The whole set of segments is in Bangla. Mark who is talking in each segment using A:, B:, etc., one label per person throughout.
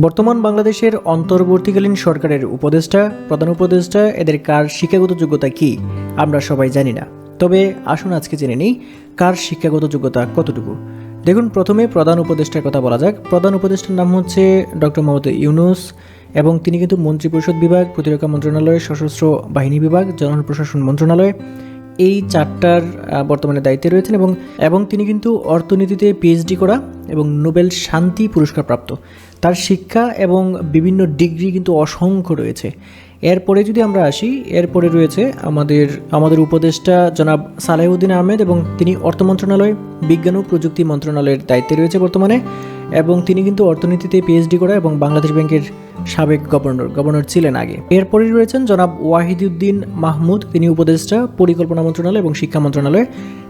A: বর্তমান বাংলাদেশের অন্তর্বর্তীকালীন সরকারের উপদেষ্টা, প্রধান উপদেষ্টা এদের কার শিক্ষাগত যোগ্যতা কি, আমরা সবাই জানি না। তবে আসুন আজকে জেনে নিই কার শিক্ষাগত যোগ্যতা কতটুকু। দেখুন, প্রথমে প্রধান উপদেষ্টার কথা বলা যাক। প্রধান উপদেষ্টার নাম হচ্ছে ডক্টর মোহাম্মদ ইউনুস এবং তিনি কিন্তু মন্ত্রিপরিষদ বিভাগ, প্রতিরক্ষা মন্ত্রণালয়, সশস্ত্র বাহিনী বিভাগ জনগণ প্রশাসন মন্ত্রণালয় এই চারটার বর্তমানে দায়িত্বে রয়েছেন এবং এবং তিনি কিন্তু অর্থনীতিতে পিএইচডি করা এবং নোবেল শান্তি পুরস্কার প্রাপ্ত তার শিক্ষা এবং বিভিন্ন ডিগ্রি কিন্তু অসংখ্য রয়েছে। এরপরে যদি আমরা আসি, এরপরে রয়েছে আমাদের আমাদের উপদেষ্টা জনাব সালেহুদ্দিন আহমেদ এবং তিনি অর্থ মন্ত্রণালয়, বিজ্ঞান ও প্রযুক্তি মন্ত্রণালয়ের দায়িত্বে রয়েছে বর্তমানে এবং তিনি কিন্তু অর্থনীতিতে পিএইচডি করা এবং বাংলাদেশ ব্যাংকের সাবেক গভর্নর গভর্নর ছিলেন আগে। এরপরে রয়েছেন জনাব ওয়াহিদুদ্দিন মাহমুদ, তিনি উপদেষ্টা, পরিকল্পনা মন্ত্রণালয় এবং শিক্ষা মন্ত্রণালয়।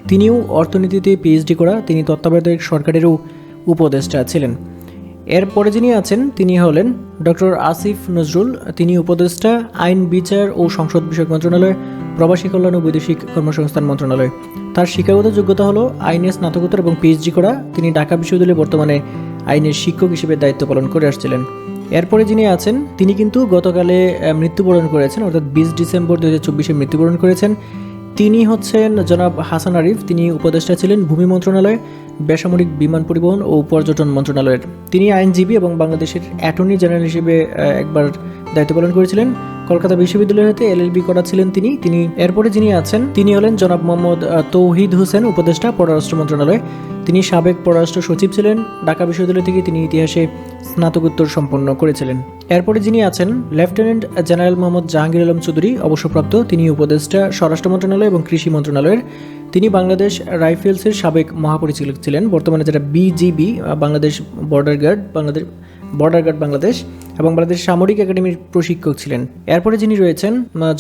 A: তিনিও অর্থনীতিতে পিএইচডি করা, তিনি তত্ত্বাবধায়ক সরকারেরও উপদেষ্টা ছিলেন। এরপরে যিনি আছেন, তিনি হলেন ডক্টর আসিফ নজরুল। তিনি উপদেষ্টা, আইন, বিচার ও সংসদ বিষয়ক মন্ত্রণালয় প্রবাসী কল্যাণ ও বৈদেশিক কর্মসংস্থান মন্ত্রণালয়। তার শিক্ষাগত যোগ্যতা হলো আইনে স্নাতকোত্তর এবং পিএইচডি করা। তিনি ঢাকা বিশ্ববিদ্যালয়ে বর্তমানে আইনের শিক্ষক হিসেবে দায়িত্ব পালন করে আসছিলেন। এরপরে যিনি আছেন, তিনি কিন্তু গতকালে মৃত্যুবরণ করেছেন, অর্থাৎ বিশ ডিসেম্বর দু হাজার চব্বিশে মৃত্যুবরণ করেছেন। তিনি হচ্ছেন জনাব হাসান আরিফ। তিনি উপদেষ্টা ছিলেন ভূমি মন্ত্রণালয়। বেসামরিক বিমান পরিবহন ও পর্যটন মন্ত্রণালয়ের। তিনি আইনজীবী এবং বাংলাদেশের অ্যাটর্নি জেনারেল হিসেবে একবার দায়িত্ব পালন করেছিলেন। কলকাতা বিশ্ববিদ্যালয় হতে এলএলবি করা ছিলেন তিনি। তিনি এরপরে যিনি আছেন, তিনি হলেন জনাব মোহাম্মদ তৌহিদ হোসেন, উপদেষ্টা, পররাষ্ট্র মন্ত্রণালয়। তিনি সাবেক পররাষ্ট্র সচিব ছিলেন। ঢাকা বিশ্ববিদ্যালয় থেকে তিনি ইতিহাসে স্নাতকোত্তর সম্পন্ন করেছিলেন। এরপরে যিনি আছেন, লেফটেন্যান্ট জেনারেল মোহাম্মদ জাহাঙ্গীর আলম চৌধুরী, অবসরপ্রাপ্ত, তিনি উপদেষ্টা, স্বরাষ্ট্র মন্ত্রণালয় এবং কৃষি মন্ত্রণালয়ের। তিনি বাংলাদেশ রাইফেলসের সাবেক মহাপরিচালক ছিলেন। বর্তমানে যেটা BGB Bangladesh border guard, Bangladesh border guard Bangladesh এবং বাংলাদেশ সামরিক একাডেমির প্রশিক্ষক ছিলেন। এরপরে যিনি রয়েছেন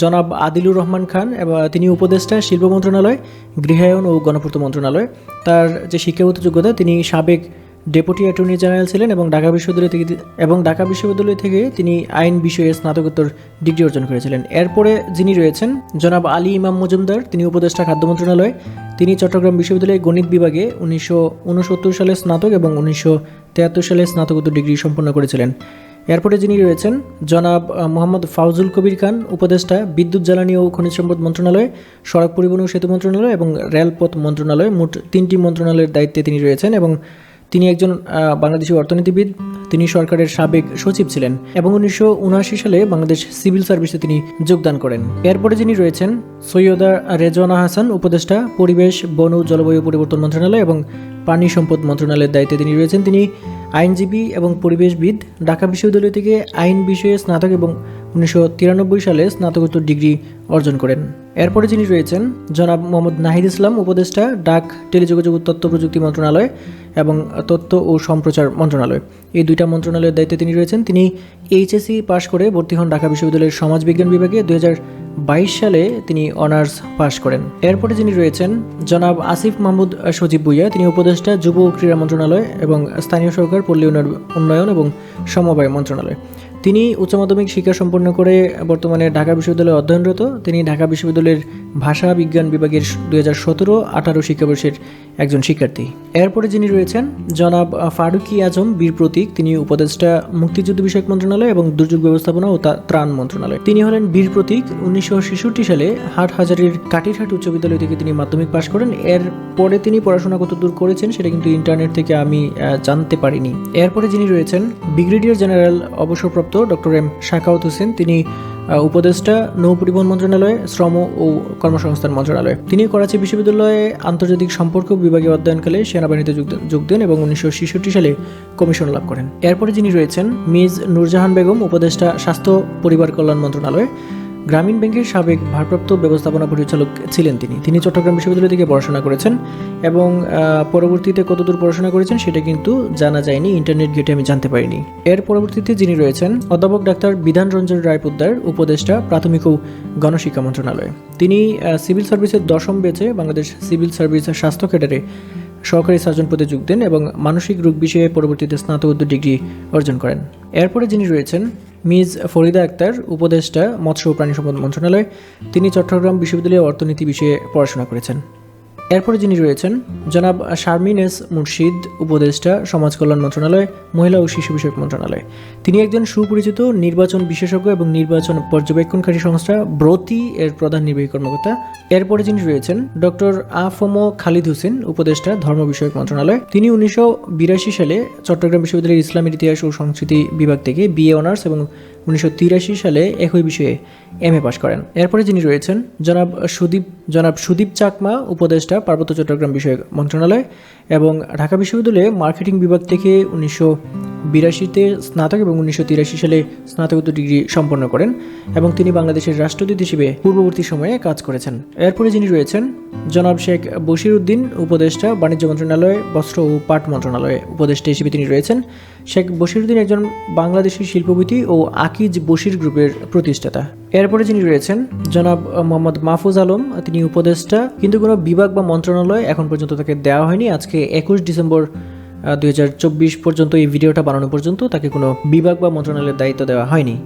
A: জনাব আদিলুর রহমান খান, এবং তিনি উপদেষ্টা শিল্প মন্ত্রণালয়, গৃহায়ন ও গণপূর্ত মন্ত্রণালয়। তার যে শিক্ষাগত যোগ্যতা, তিনি সাবেক ডেপুটি অ্যাটর্নি জেনারেল ছিলেন এবং ঢাকা বিশ্ববিদ্যালয় থেকে এবং ঢাকা বিশ্ববিদ্যালয় থেকে তিনি আইন বিষয়ে স্নাতকোত্তর ডিগ্রি অর্জন করেছিলেন। এরপরে যিনি রয়েছেন, জনাব আলী ইমাম মজুমদার, তিনি উপদেষ্টা খাদ্য মন্ত্রণালয় তিনি চট্টগ্রাম বিশ্ববিদ্যালয়ের গণিত বিভাগে উনিশশো উনসত্তর সালে স্নাতক এবং উনিশশো সালে স্নাতকোত্তর ডিগ্রি সম্পন্ন করেছিলেন। এরপরে যিনি রয়েছেন, জনাব মোহাম্মদ ফাউজুল কবির খান, উপদেষ্টা, বিদ্যুৎ, জ্বালানি ও খনিজ সম্পদ মন্ত্রণালয়, সড়ক পরিবহন ও সেতু মন্ত্রণালয় এবং রেলপথ মন্ত্রণালয়, মোট তিনটি মন্ত্রণালয়ের দায়িত্বে তিনি রয়েছেন এবং তিনি একজন বাংলাদেশি অর্থনীতিবিদ, তিনি সরকারের সাবেক সচিব ছিলেন এবং উনিশশো উনআশি সালে বাংলাদেশ সিভিল সার্ভিসে তিনি যোগদান করেন। এরপরে যিনি রয়েছেন, সৈয়দা রেজওয়ানা হাসান, উপদেষ্টা, পরিবেশ, বন জলবায়ু পরিবর্তন মন্ত্রণালয় এবং পানি সম্পদ মন্ত্রণালয়ের দায়িত্বে তিনি রয়েছেন। তিনি আইনজীবী এবং পরিবেশবিদ। ঢাকা বিশ্ববিদ্যালয় থেকে আইন বিষয়ে স্নাতক এবং উনিশশো তিরানব্বই সালে স্নাতকোত্তর ডিগ্রি অর্জন করেন। এরপরে যিনি রয়েছেন, জনাব মোহাম্মদ নাহিদ ইসলাম, উপদেষ্টা, ডাক, টেলিযোগাযোগ, তথ্য প্রযুক্তি মন্ত্রণালয় এবং তথ্য ও সম্প্রচার মন্ত্রণালয়। এই দুইটা মন্ত্রণালয়ের দায়িত্বে তিনি রয়েছেন। তিনি এইচএসসি পাশ করে ভর্তি হন ঢাকা বিশ্ববিদ্যালয়ের সমাজবিজ্ঞান বিভাগে। দুই বাইশ সালে তিনি অনার্স পাশ করেন। এরপরে যিনি রয়েছেন, জনাব আসিফ মাহমুদ সজীব ভুইয়া। তিনি উপদেষ্টা, যুব ও ক্রীড়া মন্ত্রণালয় এবং স্থানীয় সরকার, পল্লী উন্নয়ন এবং সমবায় মন্ত্রণালয়। তিনি উচ্চ মাধ্যমিক শিক্ষা সম্পন্ন করে বর্তমানে ঢাকা বিশ্ববিদ্যালয়ে অধ্যয়নরত। তিনি ঢাকা বিশ্ববিদ্যালয়ের ভাষা বিজ্ঞান বিভাগের দুই হাজার সতেরো আঠারো শিক্ষাবর্ষের একজন শিক্ষার্থী। এরপরে যিনি রয়েছেন, জনাব ফারুকি আজম, বীর প্রতীক। তিনি উপদেষ্টা মুক্তিযুদ্ধ বিষয়ক মন্ত্রণালয় এবং দুর্যোগ ব্যবস্থাপনা ও ত্রাণ মন্ত্রণালয়। তিনি হলেন বীর প্রতীক। উনিশশো ছেষট্টি সালে হাটহাজারির কাটিরহাট উচ্চ বিদ্যালয় থেকে তিনি মাধ্যমিক পাশ করেন। এর পরে তিনি পড়াশোনা কত দূর করেছেন সেটা কিন্তু ইন্টারনেট থেকে আমি জানতে পারিনি। এরপরে যিনি রয়েছেন, ব্রিগেডিয়ার জেনারেল অবসরপ্রাপ্ত ডক্টর এম শাকাউত হোসেন। তিনি উপদেষ্টা, নৌ পরিবহন মন্ত্রণালয়, শ্রম ও কর্মসংস্থান মন্ত্রণালয়। তিনি করাচি বিশ্ববিদ্যালয়ে আন্তর্জাতিক সম্পর্ক বিভাগে অধ্যয়নকালে সেনাবাহিনীতে যোগ দেন এবং উনিশশো সালে কমিশন লাভ করেন। এরপরে যিনি রয়েছেন, মিজ নুরজাহান বেগম, উপদেষ্টা, স্বাস্থ্য পরিবার কল্যাণ মন্ত্রণালয়। গ্রামীণ ব্যাংকের সাবেক ভারপ্রাপ্ত ব্যবস্থাপনা পরিচালক ছিলেন তিনি। তিনি চট্টগ্রাম বিশ্ববিদ্যালয় থেকে পড়াশোনা করেছেন এবং পরবর্তীতে কতদূর পড়াশোনা করেছেন সেটা কিন্তু জানা যায়নি, ইন্টারনেট গেটে আমি জানতে পারিনি। এর পরবর্তীতে যিনি রয়েছেন, অধ্যাপক ডাক্তার বিধান রঞ্জন রায় পোদ্দার উপদেষ্টা প্রাথমিক ও গণশিক্ষা মন্ত্রণালয়। তিনি সিভিল সার্ভিসের দশম বেচে বাংলাদেশ সিভিল সার্ভিস স্বাস্থ্য ক্যাডারে সহকারী সার্জন পদে যোগ দেন এবং মানসিক রোগ বিষয়ে পরবর্তীতে স্নাতকোত্তর ডিগ্রি অর্জন করেন। এরপরে যিনি রয়েছেন মিস ফরিদা আক্তার উপদেষ্টা মৎস্য ও প্রাণী সম্পদ মন্ত্রণালয়, তিনি চট্টগ্রাম বিশ্ববিদ্যালয়ে অর্থনীতি বিষয়ে পড়াশোনা করেছেন। এরপরে যিনি রয়েছেন, জনাব শারমিন এস মুর্শিদ, উপদেষ্টা, সমাজ কল্যাণ মন্ত্রণালয়, মহিলা ও শিশু বিষয়ক মন্ত্রণালয়। তিনি একজন সুপরিচিত নির্বাচন বিশেষজ্ঞ এবং নির্বাচন পর্যবেক্ষণকারী সংস্থা, ব্রতি এর প্রধান নির্বাহী কর্মকর্তা। এরপরে যিনি রয়েছেন, ডক্টর আফম খালিদ হোসেন, উপদেষ্টা, ধর্ম বিষয়ক মন্ত্রণালয়। তিনি উনিশশো বিরাশি সালে চট্টগ্রাম বিশ্ববিদ্যালয়ের ইসলামের ইতিহাস ও সংস্কৃতি বিভাগ থেকে বিএ অনার্স এবং উনিশশো তিরাশি সালে একই বিষয়ে এম এ পাশ করেন। এরপরে যিনি রয়েছেন, জনাব সুদীপ জনাব সুদীপ চাকমা, উপদেষ্টা পার্বত্য চট্টগ্রাম বিষয়ক মন্ত্রণালয় এবং ঢাকা বিশ্ববিদ্যালয়ে মার্কেটিং বিভাগ থেকে উনিশশো বিরাশিতে স্নাতক এবং উনিশশো তিরাশি সালে স্নাতকোত্তর ডিগ্রি সম্পন্ন করেন এবং তিনি বাংলাদেশের রাষ্ট্রদূত হিসেবে পূর্ববর্তী সময়ে কাজ করেছেন। এরপরে যিনি রয়েছেন, জনাব শেখ বশির উদ্দিন উপদেষ্টা, বাণিজ্য মন্ত্রণালয়, বস্ত্র ও পাট মন্ত্রণালয়ে উপদেষ্টা হিসেবে তিনি রয়েছেন। শেখ বশির উদ্দিন একজন বাংলাদেশি শিল্পপতি ও আকিজ বশির গ্রুপের প্রতিষ্ঠাতা। এরপরে যিনি রয়েছেন, জনাব মোহাম্মদ মাহফুজ আলম, তিনি উপদেষ্টা। কিন্তু কোনো বিভাগ বা মন্ত্রণালয় এখন পর্যন্ত তাকে দেওয়া হয়নি। আজকে একুশ ডিসেম্বর দুই পর্যন্ত এই ভিডিওটা বানানো পর্যন্ত তাকে কোনো বিভাগ বা মন্ত্রণালয়ের দায়িত্ব দেওয়া হয়নি।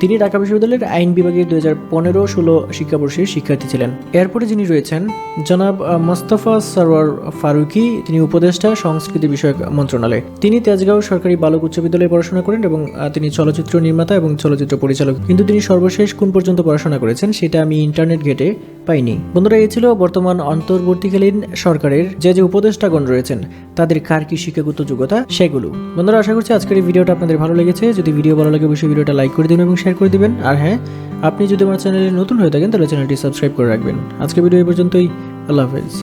A: তিনি ঢাকা বিশ্ববিদ্যালয়ের আইন বিভাগে দুই হাজার পনেরো ষোলো শিক্ষাবর্ষের শিক্ষার্থী ছিলেন। এরপরে যিনি রয়েছেন, জনাব মোস্তফা সরওয়ার ফারুকি, তিনি উপদেষ্টা, সংস্কৃতি বিষয়ক মন্ত্রণালয়। তিনি তেজগাঁও সরকারি বালক উচ্চ বিদ্যালয়ে পড়াশোনা করেন এবং তিনি চলচ্চিত্র নির্মাতা এবং চলচ্চিত্র পরিচালক। কিন্তু তিনি সর্বশেষ কোন পর্যন্ত পড়াশোনা করেছেন সেটা আমি ইন্টারনেট ঘেটে পাইনি। বন্ধুরা এই ছিল বর্তমান অন্তর্বর্তীকালীন সরকারের যে যে উপদেষ্টাগণ রয়েছেন, তাদের কার কি শিক্ষাগত যোগ্যতা সেগুলো। বন্ধুরা, আশা করছি আজকের এই ভিডিওটা আপনাদের ভালো লেগেছে। যদি ভিডিও ভালো লাগে, অবশ্যই ভিডিওটা লাইক করে দিন এবং শেয়ার করে দিবেন। আর হ্যাঁ আপনি যদি আমার চ্যানেলে নতুন হয়ে থাকেন, তাহলে চ্যানেলটি সাবস্ক্রাইব করে রাখবেন। আজকে ভিডিও এই পর্যন্তই। আল্লাহ হাফেজ।